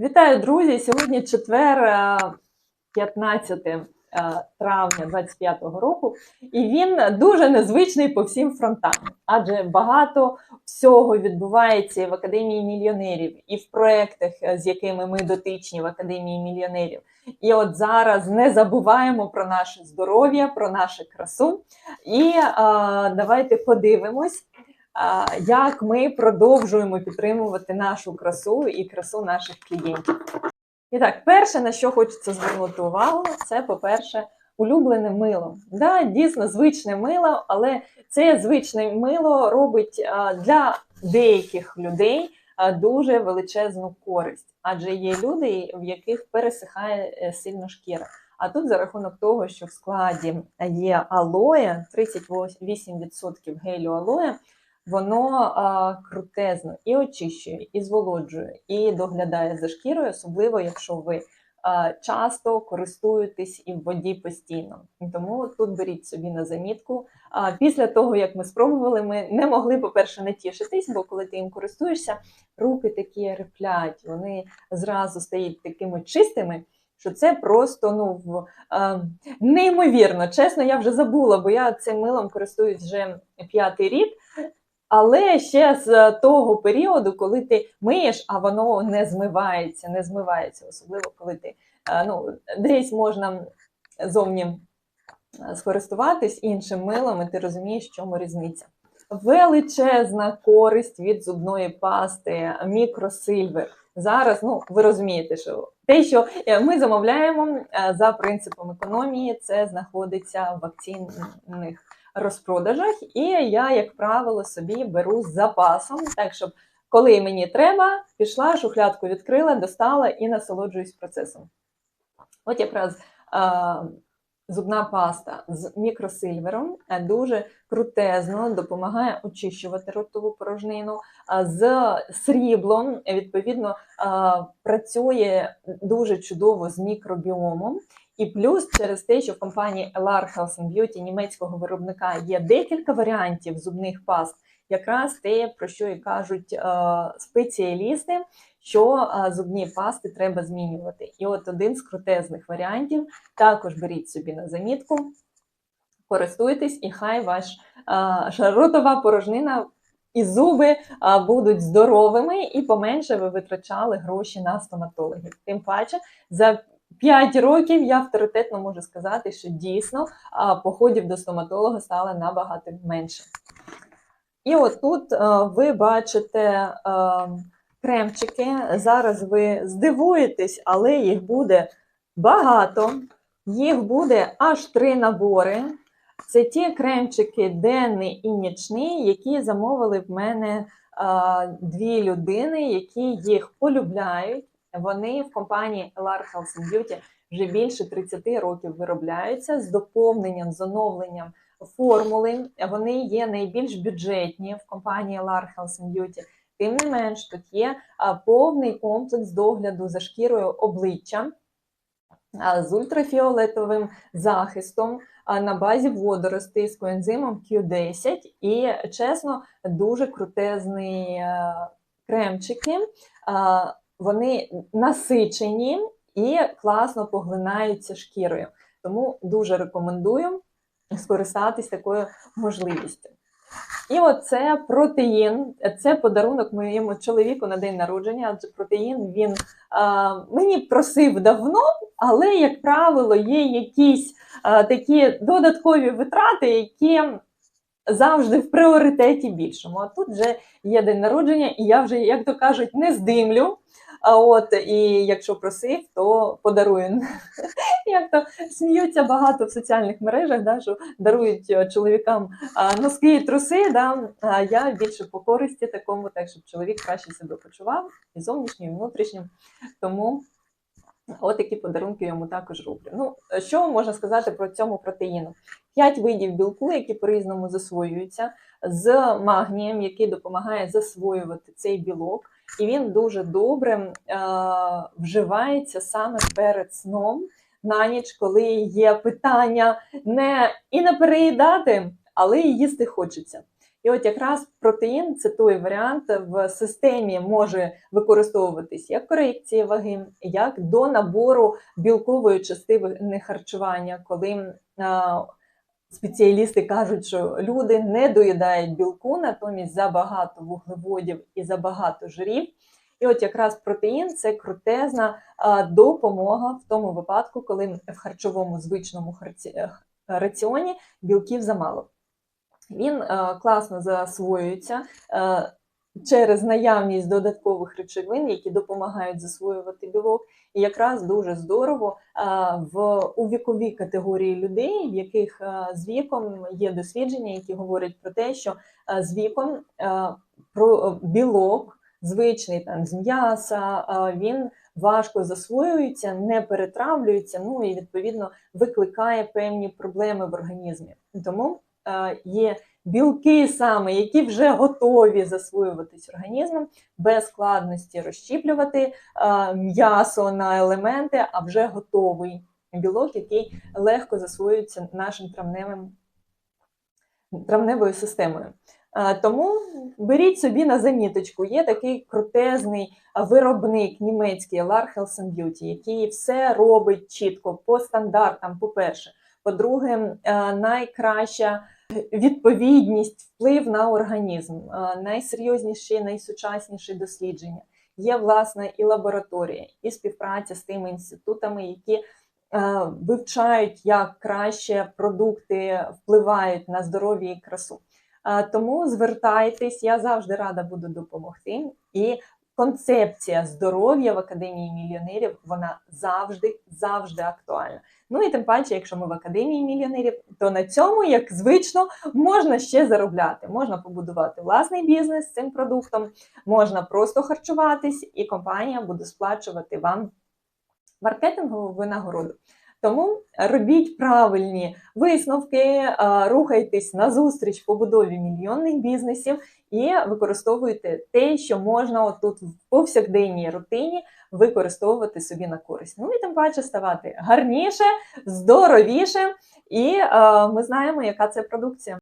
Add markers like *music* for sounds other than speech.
Вітаю, друзі! Сьогодні четвер, е, 15 е, травня 25-го року, і він дуже незвичний по всім фронтам, адже багато всього відбувається в Академії мільйонерів, і в проєктах, е, з якими ми дотичні в Академії мільйонерів. І от зараз не забуваємо про наше здоров'я, про нашу красу. І е, давайте подивимось. Як ми продовжуємо підтримувати нашу красу і красу наших клієнтів? І так, перше, на що хочеться звернути увагу, це, по-перше, улюблене мило. Да, дійсно звичне мило, але це звичне мило робить для деяких людей дуже величезну користь, адже є люди, в яких пересихає е, сильно шкіра. А тут за рахунок того, що в складі є алоє, 38% гелю алоє, воно а, крутезно і очищує, і зволоджує, і доглядає за шкірою, особливо якщо ви а, часто користуєтесь і в воді постійно. Тому тут беріть собі на замітку. А, після того, як ми спробували, ми не могли, по-перше, не тішитись, бо коли ти їм користуєшся, руки такі реплять, вони зразу стають такими чистими. Що це просто ну в неймовірно. Чесно, я вже забула, бо я цим милом користуюсь вже п'ятий рік. Але ще з того періоду, коли ти миєш, а воно не змивається, не змивається, особливо коли ти е, ну, десь можна зовні е, скористуватись іншим милом, і ти розумієш, в чому різниця. Величезна користь від зубної пасти, мікросильвер. Зараз, ну ви розумієте, що те, що е, ми замовляємо е, за принципом економії, це знаходиться в акційних розпродажах, і я, як правило, собі беру з запасом, так щоб коли мені треба, пішла, шухлядку відкрила, достала і насолоджуюсь процесом. От якраз зубна паста з мікросильвером е, дуже крутезно допомагає очищувати ротову порожнину. З сріблом, відповідно, працює дуже чудово з мікробіомом. І плюс через те, що в компанії LR Health and Beauty німецького виробника є декілька варіантів зубних паст, якраз те, про що і кажуть е, спеціалісти, що е, зубні пасти треба змінювати. І от один з крутезних варіантів також беріть собі на замітку, користуйтесь, і хай ваш е, ротова порожнина. І зуби а, будуть здоровими, і поменше ви витрачали гроші на стоматологів. Тим паче, за 5 років я авторитетно можу сказати, що дійсно походів до стоматолога стало набагато менше. І от тут а, ви бачите кремчики. Зараз ви здивуєтесь, але їх буде багато. Їх буде аж три набори. Це ті кремчики денний і нічний, які замовили в мене дві людини, які їх полюбляють. Вони в компанії LR Health and Beauty вже більше 30 років виробляються з доповненням, з оновленням формули. Вони є найбільш бюджетні в компанії LR Health and Beauty. Тим не менш, тут є повний комплекс догляду за шкірою обличчя з ультрафіолетовим захистом на базі водоростей з коензимом Q10 і, чесно, дуже крутезні кремчики. Вони насичені і класно поглинаються шкірою. Тому дуже рекомендую скористатись такою можливістю. І оце протеїн, це подарунок моєму чоловіку на день народження, адже протеїн він а, мені просив давно, але, як правило, є якісь а, такі додаткові витрати, які завжди в пріоритеті більшому. А тут вже є день народження, і я вже, як то кажуть, не здимлю. А от і якщо просив, то подарую. *laughs* Як то сміються багато в соціальних мережах, да, що дарують е, чоловікам носки і труси. Да, а я більше по користі такому, так щоб чоловік краще себе почував і зовнішнім, і внутрішнім. Тому от такі подарунки йому також роблю. Ну, що можна сказати про цьому протеїну? П'ять видів білку, які по-різному засвоюються, з магнієм, який допомагає засвоювати цей білок. І він дуже добре е, вживається саме перед сном на ніч, коли є питання не і не переїдати, але і їсти хочеться. І от якраз протеїн це той варіант в системі може використовуватись як корекція ваги, як до набору білкової частини харчування, коли спеціалісти кажуть, що люди не доїдають білку, натомість забагато вуглеводів і забагато жирів. І от якраз протеїн це крутезна допомога в тому випадку, коли в харчовому звичному раціоні білків замало. Він е, класно засвоюється е, через наявність додаткових речовин, які допомагають засвоювати білок. І якраз дуже здорово е, в у віковій категорії людей, в яких з віком є дослідження, які говорять про те, що з віком про білок, звичний там з м'яса, він важко засвоюється, не перетравлюється, ну і відповідно викликає певні проблеми в організмі. Тому є білки саме, які вже готові засвоюватись організмом, без складності розщіплювати м'ясо на елементи, а вже готовий білок, який легко засвоюється нашим травневим травневою системою. Тому беріть собі на заміточку. Є такий крутезний виробник німецький Lar Health and Beauty, який все робить чітко по стандартам. По-перше, по-друге, найкраща відповідність, вплив на організм, е, найсерйозніші, найсучасніші дослідження. Є власне і лабораторія, і співпраця з тими інститутами, які е, вивчають, як краще продукти впливають на здоров'я і красу. Е, Тому звертайтесь, я завжди рада буду допомогти. І концепція здоров'я в Академії мільйонерів вона завжди, завжди актуальна. Ну і тим паче, якщо ми в Академії мільйонерів, то на цьому, як звично, можна ще заробляти. Можна побудувати власний бізнес цим продуктом, можна просто харчуватись, і компанія буде сплачувати вам маркетингову винагороду. Тому робіть правильні висновки, е, рухайтесь на зустріч побудові мільйонних бізнесів і використовуйте те, що можна отут в повсякденній рутині використовувати собі на користь. Ну і тим паче ставати гарніше, здоровіше, і е, ми знаємо, яка це продукція.